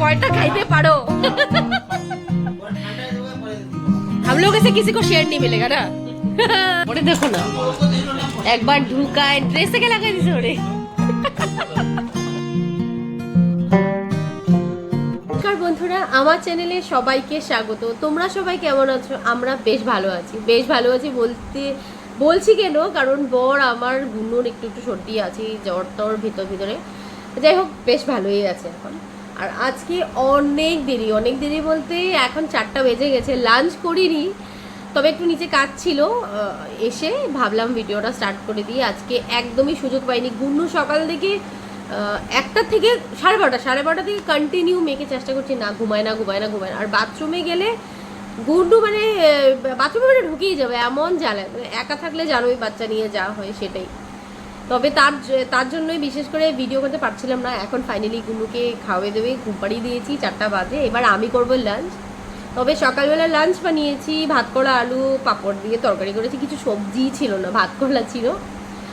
কয়টা খাইতে পারো हम लोग ऐसे किसी को शेयर नहीं मिलेगा ना ওরে দেখো না একবার ঢুকায় ড্রেস থেকে লাগাই দিছে ওরে নমস্কার বন্ধুরা আমার চ্যানেলে সবাইকে স্বাগত তোমরা সবাই কেমন আছো আমরা বেশ ভালো আছি বেশ ভালো আছি বলতে বলছি কেন কারণ বর আমার গুনুর একটু একটু সর্দি আছে জ্বর টর ভিতর ভিতরে যাই হোক, বেশ ভালোই আছে এখন। আর আজকে অনেক দেরি অনেক দেরি বলতে এখন চারটা বেজে গেছে লাঞ্চ করিনি, তবে একটু নিচে কাজ ছিল এসে ভাবলাম ভিডিওটা স্টার্ট করে দিই। আজকে একদমই সুযোগ পাইনি। গুন্নু সকাল থেকে একটা থেকে সাড়ে বারোটা সাড়ে বারোটা থেকে কন্টিনিউ মেয়েকে চেষ্টা করছি, না ঘুমায় না ঘুমায় না ঘুমায়। না আর বাথরুমে গেলে গুন্ডু মানে বাথরুমে মানে ঢুকেই যাবে, এমন জ্বালায়। মানে একা থাকলে জানোই বাচ্চা নিয়ে যাওয়া হয় সেটাই। তবে তার তার জন্যই বিশেষ করে ভিডিও করতে পারছিলাম না। এখন ফাইনালি গুনুকে খাওয়াই দেবে, ঘুম পাড়িয়ে দিয়েছি, চারটা বাজে। এবার আমি করব লাঞ্চ তবে সকালবেলা লাঞ্চ বানিয়েছি ভাত করা আলু, পাঁপড় দিয়ে তরকারি করেছি। কিছু সবজি ছিল না ভাত করলা ছিল।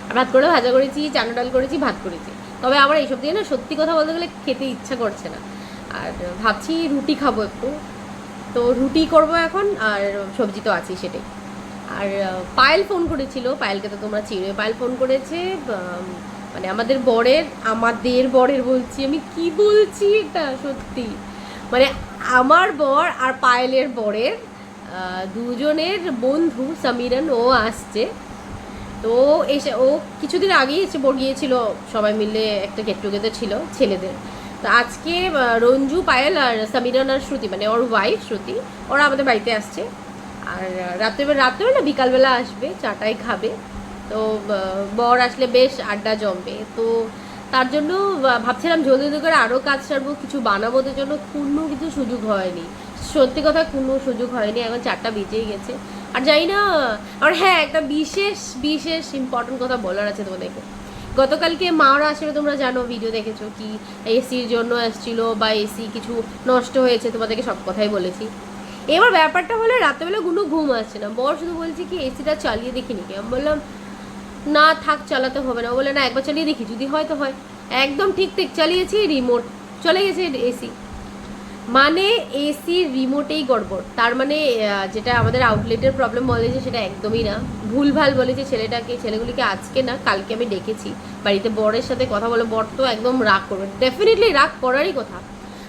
আর ভাত করে ভাজা করেছি, চানা ডাল করেছি, ভাত করেছি। তবে আমার এইসব দিয়ে না সত্যি কথা বলতে গেলে খেতে ইচ্ছা করছে না। আর ভাবছি রুটি খাব একটু। তো রুটি করব এখন, আর সবজি তো আছেই সেটাই। আর পায়েল ফোন করেছিল, পায়েলকে তো তোমরা চিনো। পায়েল ফোন করেছে মানে আমাদের বরের আমাদের বরের বলছি, আমি কি বলছি এটা সত্যি? মানে আমার বর আর পায়েলের বরের দুজনের বন্ধু সামিরান ও আসছে। তো এসে, ও কিছুদিন আগেই এসে গিয়েছিল, সবাই মিলে একটা গেট টুগেদার ছিল ছেলেদের। তো আজকে রঞ্জু, পায়েল আর সামিরান আর শ্রুতি মানে ওর ওয়াইফ শ্রুতি, ওরা আমাদের বাড়িতে আসছে। আর রাত্রেবেলা রাত্রেবেলা বিকালবেলা আসবে, চাটাই খাবে। তো বর আসলে বেশ আড্ডা জমবে। তো তার জন্য ভাবছিলাম জলদি জলদি করে আরও কাজ সারবো, কিছু বানাবো। ওদের জন্য কোনো কিছু সুযোগ হয়নি। সত্যি কথা কোনো সুযোগ হয়নি। এখন চারটা বেজেই গেছে। আর জানি না, আর হ্যাঁ একটা বিশেষ বিশেষ ইম্পর্টেন্ট কথা বলার আছে তোমাদেরকে। গতকালকে মারা আসলে তোমরা জানো ভিডিও দেখেছ কি এসির জন্য আসছিল বা এসি কিছু নষ্ট হয়েছে, তোমাদেরকে সব কথাই বলেছি। এবার ব্যাপারটা হলো রাত্রেবেলা কোনো ঘুম আসছে না। বর শুধু বলছি কি এসিটা চালিয়ে দেখি নাকি আমি বললাম, না থাক, চালাতে হবে না। বলে না, একবার চালিয়ে দেখি, যদি হয় তো হয়। একদম ঠিক ঠিক চালিয়েছি রিমোট চলে গেছে এসি মানে এসির রিমোটেই গড়বড়। তার মানে যেটা আমাদের আউটলেটের প্রবলেম বলেছে সেটা একদমই না। ভুলভাল বলেছে ছেলেটাকে, ছেলেগুলিকে আজকে না, কালকে আমি ডেকেছি। বাড়িতে বরের সাথে কথা বলে, বর তো একদম রাগ করবে। ডেফিনেটলি রাগ করারই কথা।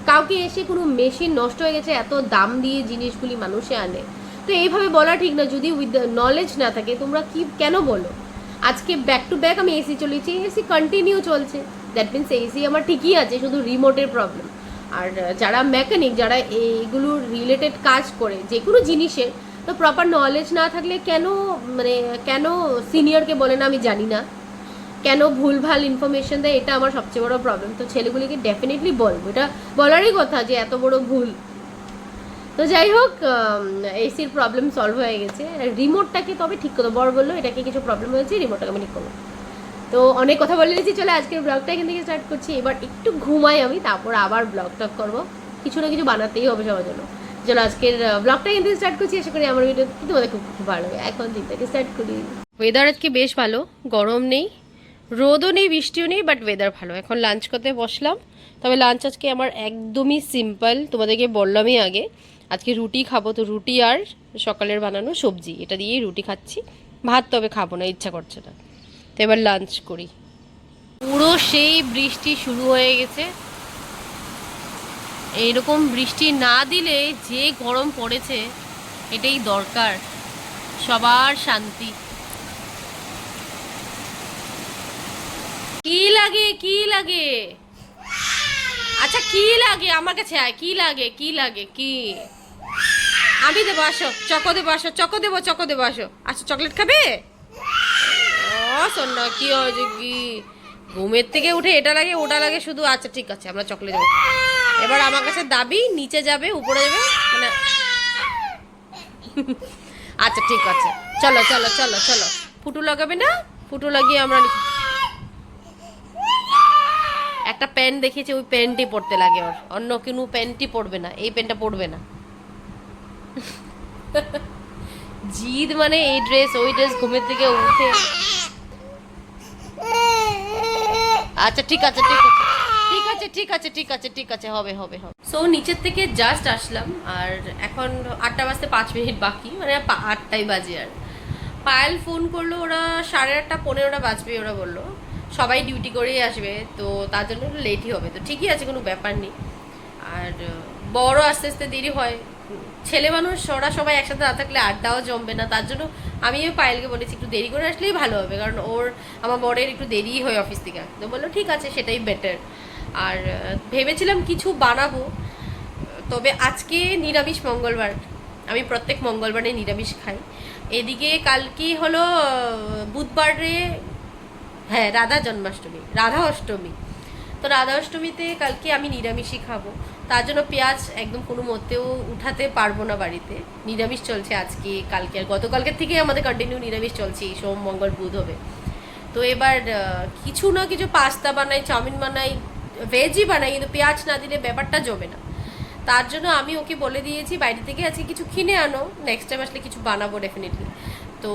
কাউকে এসে কোনো মেশিন নষ্ট হয়ে গেছে, এত দাম দিয়ে জিনিসগুলি মানুষে আনে। তো এইভাবে বলা ঠিক না, যদি উইথ নলেজ না থাকে, তোমরা কি, কেন বলো? আজকে ব্যাক টু ব্যাক আমি এসি চলেছি এসি কন্টিনিউ চলছে। দ্যাট মিনস এসি আমার ঠিকই আছে, শুধু রিমোটের প্রবলেম আর যারা মেকানিক যারা এইগুলো রিলেটেড কাজ করে, যে কোনো জিনিসের তো প্রপার নলেজ না থাকলে কেন মানে কেন সিনিয়রকে বলে না, আমি জানি না। কেন ভুলভাল ইনফরমেশন দেয়, এটা আমার সবচেয়ে বড় প্রবলেম তো ছেলেগুলিকে ডেফিনেটলি বলব। এটা বলারই কথা যে এত বড় ভুল। তো যাই হোক এসির প্রবলেম সলভ হয়ে গেছে। রিমোটটাকে তবে ঠিক করব। বড় বলল, এটাকে কিছু প্রবলেম হয়েছে রিমোটটাকে আমি ঠিক করব। তো অনেক কথা বলে নিয়েছি চলে, আজকের ব্লগটা এখান থেকে স্টার্ট করছি। এবার একটু ঘুমাই আমি, তারপর আবার ব্লগ টক করব। কিছু না কিছু বানাতেই হবে সবার জন্য। চলো, আজকের ব্লগটা এখান থেকে স্টার্ট করছি। আশা করি আমার ভিডিও তোমাদের খুব খুব ভালো লাগে এখন দিন থেকে স্টার্ট করি। ওয়েদার আজকে বেশ ভালো, গরম নেই। রোদও নেই, বৃষ্টিও নেই বাট ওয়েদার ভালো। এখন লাঞ্চ করতে বসলাম। তবে লাঞ্চ আজকে আমার একদমই সিম্পল তোমাদেরকে বললামই আগে, আজকে রুটি খাব। তো রুটি আর সকালের বানানো সবজি। এটা দিয়েই রুটি খাচ্ছি। ভাত তবে খাব না, ইচ্ছা করছে না। তো এবার লাঞ্চ করি। পুরো সেই বৃষ্টি শুরু হয়ে গেছে। এইরকম বৃষ্টি না দিলে যে গরম পড়েছে, এটাই দরকার। সবার শান্তি। কি লাগে কি লাগে? আচ্ছা কি লাগে? আমার কাছে আয়। কি লাগে কি লাগে, কি? আমি দেবো, আসো। চকো দেবো, আসো। চকো দেবো চকো দেবো, আসো। আসো, চকলেট খাবে? ও কি হয়েছে ঘুমের থেকে উঠে এটা লাগে, ওটা লাগে, শুধু আচ্ছা ঠিক আছে, আমরা চকলেট দেবো। এবার আমার কাছে দাবি, নিচে যাবে, উপরে যাবে মানে আচ্ছা ঠিক আছে। চলো চলো চলো চলো। ফুটু লাগাবে না? ফুটু লাগিয়ে আমরা একটা প্যান্ট দেখেছি ওই প্যান্টই পরতে লাগে ওর। অন্য কোনো প্যান্টই পরবে না, এই প্যান্টটা পরবে না। জিদ মানে এই ড্রেস ওই ড্রেস ঘুমের থেকে উঠে। আচ্ছা ঠিক আছে ঠিক আছে। ঠিক আছে ঠিক আছে ঠিক আছে ঠিক আছে, হবে হবে হবে। সো নিচের থেকে জাস্ট আসলাম, আর এখন আটটা বাজতে পাঁচ মিনিট বাকি মানে আটটাই বাজে আর। পায়েল ফোন করল, ওরা সাড়ে আটটা, পনেরোটা বাজবে, ওরা বলল। সবাই ডিউটি করেই আসবে, তো তার জন্য লেটই হবে। তো ঠিকই আছে, কোনো ব্যাপার নেই। আর বড় আস্তে আস্তে দেরি হয়। ছেলে মানুষ, ওরা সবাই একসাথে না থাকলে আড্ডাও জমবে না। তার জন্য আমিও পায়েলকে বলেছি, একটু দেরি করে আসলেই ভালো হবে। কারণ ওর, আমার বরের একটু দেরি হয় অফিস থেকে তো বলল, ঠিক আছে, সেটাই বেটার আর ভেবেছিলাম কিছু বানাবো। তবে আজকে নিরামিষ মঙ্গলবার। আমি প্রত্যেক মঙ্গলবারে নিরামিষ খাই। এদিকে কালকে হলো বুধবারে হ্যাঁ রাধা জন্মাষ্টমী, রাধা অষ্টমী। তো রাধা অষ্টমীতে কালকে আমি নিরামিষই খাব। তার জন্য পেঁয়াজ একদম কোনো মতেও উঠাতে পারব না বাড়িতে। নিরামিষ চলছে আজকে, কালকে আর গতকালকের থেকে আমাদের কন্টিনিউ নিরামিষ চলছে, এই সোম, মঙ্গল, বুধ হবে। তো এবার কিছু না কিছু পাস্তা বানাই, চাউমিন বানাই ভেজই বানাই, কিন্তু পেঁয়াজ না দিলে ব্যাপারটা জমে না। তার জন্য আমি ওকে বলে দিয়েছি বাইরে থেকে আজকে কিছু কিনে আনো নেক্সট টাইম আসলে কিছু বানাবো ডেফিনেটলি তো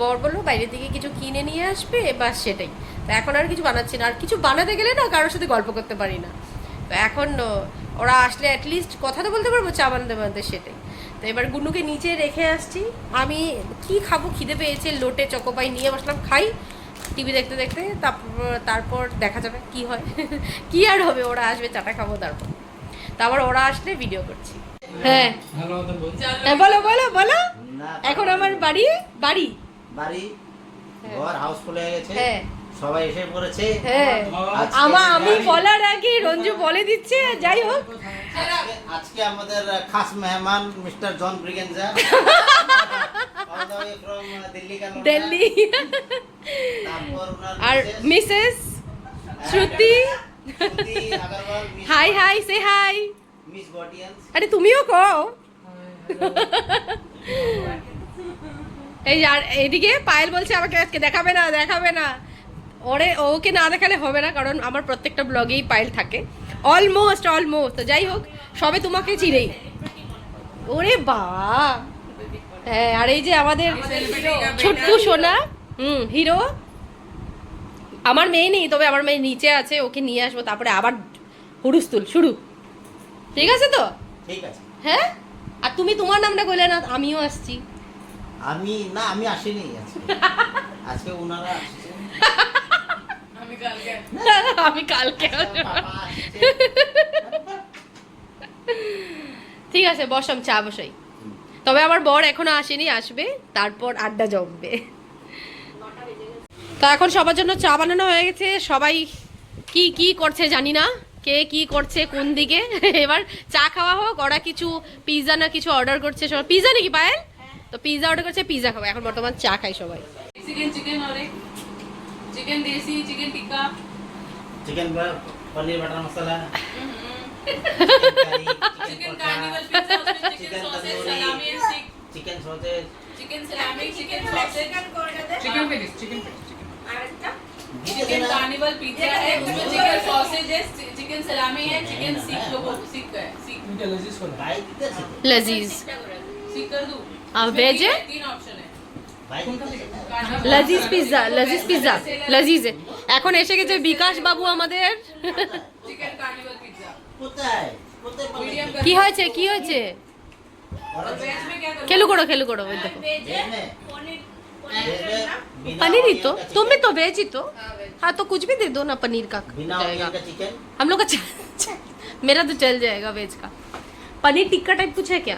বর বলল বাইরে থেকে কিছু কিনে নিয়ে আসবে বা সেটাই। তো এখন আর কিছু বানাচ্ছি না। আর কিছু বানাতে গেলে না কারোর সাথে গল্প করতে পারি না। তো এখন ওরা আসলে অ্যাটলিস্ট কথা তো বলতে পারব চা বানাতে বানাতে সেটাই। তো এবার গুনুকে নিচে রেখে আসছি। আমি কি খাব খিদে পেয়েছে লোটে চকোপাই নিয়ে বসলাম খাই। টিভি দেখতে দেখতে তারপর তারপর দেখা যাবে কি হয়। কি আর হবে ওরা আসবে চাটা খাব তারপর। তারপর ওরা আসলে ভিডিও করছি। হ্যাঁ। হ্যাঁ, বলো বলো বলো। এখন আমার বাড়ি বাড়ি। বাড়ি ঘর হাউসফুল হয়ে গেছে। হ্যাঁ। সবাই এসে পড়েছে। হ্যাঁ। আমা আমি বলার আগে রঞ্জু বলে দিচ্ছে যাই হোক। আজকে- আমাদের খাস মেহমান মিস্টার জন uh, দিল্লি আর মিসেস, হ্যাঁ, শ্রুতি। হাই হাই সে হাই আরে তুমিও কও। এই আর এদিকে পায়েল বলছে আমাকে আজকে দেখাবে না দেখাবে না। ওরে ওকে না দেখালে হবে না কারণ আমার প্রত্যেকটা ব্লগেই পায়েল থাকে। অলমোস্ট অলমোস্ট তো যাই হোক সবে তোমাকে চিনেই। ওরে বা হ্যাঁ আর এই যে আমাদের ছোট্টু সোনা হুম হিরো। আমার মেয়ে নেই তবে আমার মেয়ে নিচে আছে ওকে নিয়ে আসব তারপরে আবার হুড়ুস্তুল শুরু। ঠিক আছে তো? ঠিক আছে। হ্যাঁ? আর তুমি তোমার নামটা কইলে না আমিও আসছি। আমি না আমি আসিনি আজকে। আজকে ওনারা আসছে আমি কালকে আসছে। ঠিক আছে বসাম চা বসাই। তবে আমার বর এখনও আসেনি আসবে তারপর আড্ডা জমবে। তো এখন সবার জন্য চা বানানো হয়ে গেছে। সবাই কি কি করছে জানি না। কে কি করছে কোন দিকে? এবার চা খাওয়া হোক ওরা কিছু পিৎজা না কিছু অর্ডার করছে সবাই পিৎজা নাকি পায়েল? তো পিৎজা অর্ডার করছে পিৎজা খাবো এখন বর্তমান চা খাই সবাই চিকেন চিকেন और एक चिकन देसी चिकन टिक्का চিকেন বা- paneer butter masala chicken carnival pizza उसमें chicken chicken sausage tandoori. Salami and stick chicken sausage chicken salami chicken sausage chicken patties chicken patties chicken chicken carnival pizza है उसमें chicken sausage है chicken salami है chicken सीख लोगों को सीख है सीख इनका लजीज को ভাই দিতেছে তো? लजीज सीख कर दूं और उसमें वेज है? तीन- तीन ऑप्शन है ভাই দিতেছে তো? कार्निवल লজিজ পিৎজা লজিজ পিৎজা লজিজ এখন এসে গেছে বিকাশ বাবু আমাদের चिकन कार्निवल पिज्जा কোথায় কোথায় পাবে? मीडियम কি হয়েছে কি হয়েছে ওরা और वेज में क्या करूं খেলু করো খেলু করো ওই দেখো भेज में भेज में बिना पनीर ही तो ऑनियन का तुम भी चिकन- तो वेज ही तो हाँ, वेज। हाँ तो कुछ भी दे दो ना पनीर का बिना जाएगा ऑनियन का चिकन हम लोग का चल, मेरा तो चल जाएगा वेज का पनीर टिक्का टाइप कुछ है क्या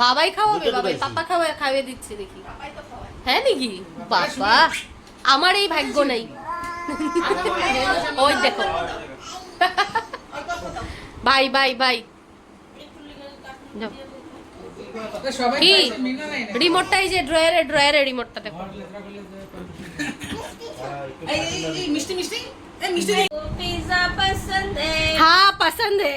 বাবাই খাওয়াবে দুটো বাবাই ঢুকেছি। পাপা খাওয়া খাওয়াই দিচ্ছে দেখি হ্যাঁ নাকি বাবা আমার এই ভাগ্য নাই ওই দেখো বাই বাই বাই যাও। সবাই কি খাইছে, মিনা নাই না রিমোটটা এই যে ড্রয়ারে ড্রয়ারে রিমোটটা দেখো ঘর লেখা করলে যে এই এই এই মিষ্টি মিষ্টি पिज्जा पसंद है हाँ पसंद है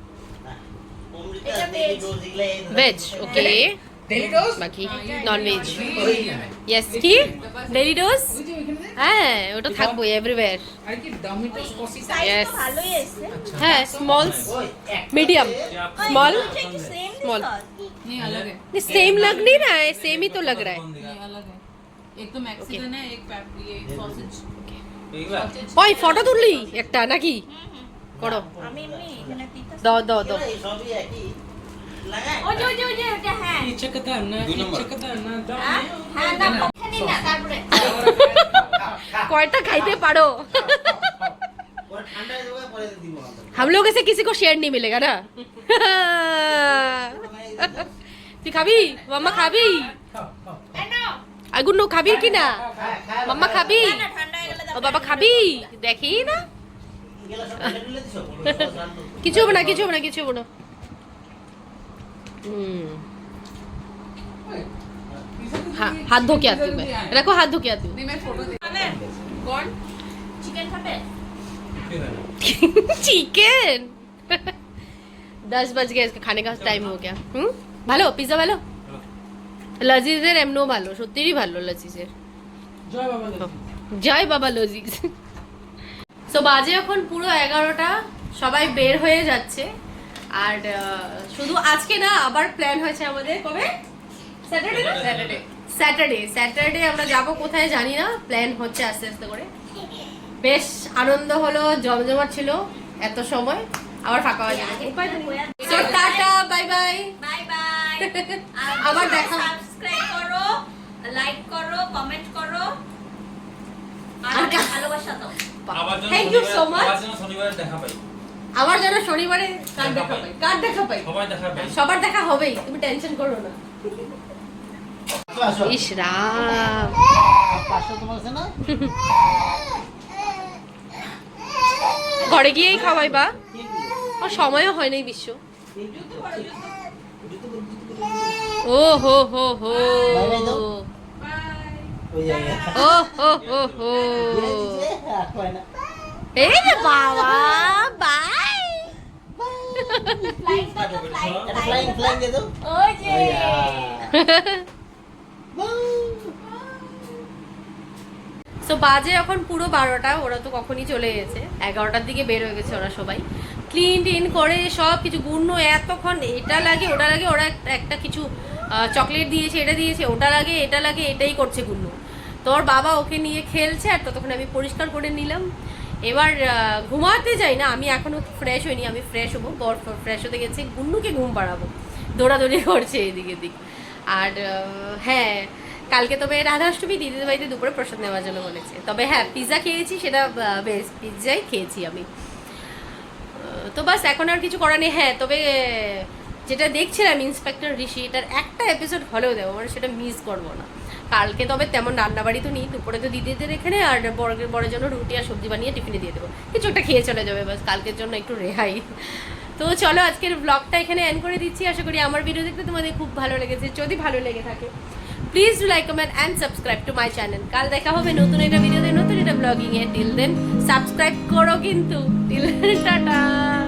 ডেলি ডোজ বাকি নন ভেজ ওই ইয়েস কি ডেলি ডোজ হ্যাঁ ওটা থাকবো এভরিওয়্যার আর কি ডমিটোস কসি সাইজ Yes. তো ভালোই এসেছে হ্যাঁ স্মলস ওই একটা मीडियम स्मॉल সেম Small. नहीं अलग है सेम लग नहीं रहा है सेम ही तो लग रहा है नहीं अलग है एक तो मैक्सिकन है एक पैप ये सॉसेज ওই ফটো তুললি একটা নাকি করো আমি এমনি এখানে তিনটা দাও দাও দাও এই সবই একই লাগায় ওই যে ওই যে ওই যে ওটা হ্যাঁ ইচ্ছে কথা না ইচ্ছে কথা না হ্যাঁ হ্যাঁ না ওখানে না তারপরে কয়টা খাইতে পারো পরে ঠান্ডা হয়ে যাবে পরে দিব আমাদের हम लोग से किसी को शेयर नहीं मिलेगा ना তুই খাবি মাম্মা খাবি আগুন খাবি কি না খায় খায় মাম্মা খাবি না ঠান্ডা হয়ে গেলে ও বাবা খাবি দেখি না কিছু হবে না কিছু হবে না কিছু হবে না হুম हाँ हाथ धो के आती हूँ मैं रखो हाथ धो के आती हूँ नहीं मैं फोटो दे कौन চিকেন খাবে चिकन दस बज गए इसका खाने का টাইম हो गया হুম ভালো পিৎজা ভালো লজিজের এমনও ভালো সত্যিই ভালো লজিজের জয় বাবা লক্ষ্মী। জয় বাবা লজিজ সো বাজে এখন পুরো এগারোটা সবাই বের হয়ে যাচ্ছে। আর শুধু আজকে না আবার প্ল্যান হয়েছে আমাদের। কবে? স্যাটারডে না? Saturday. স্যাটারডে স্যাটারডে আমরা যাব কোথায় জানি না। প্ল্যান হচ্ছে আস্তে আস্তে করে। বেশ আনন্দ হলো জমজমাট ছিল এত সময়। আবার ফাঁকা হয়ে যাবে। উপায় তো tata bye bye bye bye আবার দেখা। সাবস্ক্রাইব করো লাইক করো কমেন্ট করো। আর ভালোবাসা দাও থ্যাংক ইউ সো মাচ আবার যেন শনিবারে দেখা পাই। আবার যেন শনিবারে কার দেখা পাই। কার দেখা পাই? সবাই দেখা পাই। সবার দেখা হবেই তুমি টেনশন করো না। আসো, আসো ইস রাম ঘরে গিয়েই খাওয়াই বা। আর সময়ও হয় নাই বিশ্ব। ও হো হো হো Bye bye দাও। ওই জায়গায় ও হো হো। সো বাজে এখন পুরো বারোটা, ওরা তো কখনই চলে গেছে এগারোটার দিকে বের হয়ে গেছে ওরা সবাই ক্লিন টিন করে সব কিছু গুণ্য এতক্ষণ এটা লাগে, ওটা লাগে, ওরা একটা কিছু চকলেট দিয়েছে, এটা দিয়েছে, ওটা লাগে, এটা লাগে, এটাই করছে গুণ্য তোর বাবা ওকে নিয়ে খেলছে আর ততক্ষণ আমি পরিষ্কার করে নিলাম। এবার ঘুমাতে যাই না, আমি এখনও ফ্রেশ হইনি, আমি ফ্রেশ হব, বর ফ্রেশ হতে গেছে গুন্নুকে ঘুম পাড়াবো। দৌড়াদৌড়ি করছে এদিক এদিক। আর হ্যাঁ কালকে তবে রাধাষ্টমী, দিদিদের বাড়িতে দুপুরে প্রসাদ নেওয়ার জন্য বলেছে। তবে হ্যাঁ পিৎজা খেয়েছি, সেটা বেশ পিৎজাই খেয়েছি আমি। তো বাস, এখন আর কিছু করার নেই। হ্যাঁ তবে যেটা দেখছিলাম ইন্সপেক্টর ঋষি, এটার একটা এপিসোড হলেও দেবো মানে সেটা মিস করব না। কালকে তবে তেমন রান্নাবাড়ি তো নেই, দুপুরে তো দিদিদের এখানে, আর বড়ের বড়ের জন্য রুটি আর সবজি বানিয়ে টিফিনে দিয়ে দেবো। কিছু একটা খেয়ে চলে যাবে বাস কালকের জন্য একটু রেহাই। তো চলো, আজকের ব্লগটা এখানে এন্ড করে দিচ্ছি। আশা করি আমার ভিডিও দেখতে তোমাদের খুব ভালো লেগেছে। যদি ভালো লেগে থাকে please do like comment and subscribe to my channel কাল দেখা হবে নতুন একটা ভিডিওতে নতুন একটা ব্লগিংয়ে টিল দেন সাবস্ক্রাইব করো কিন্তু। Till tata.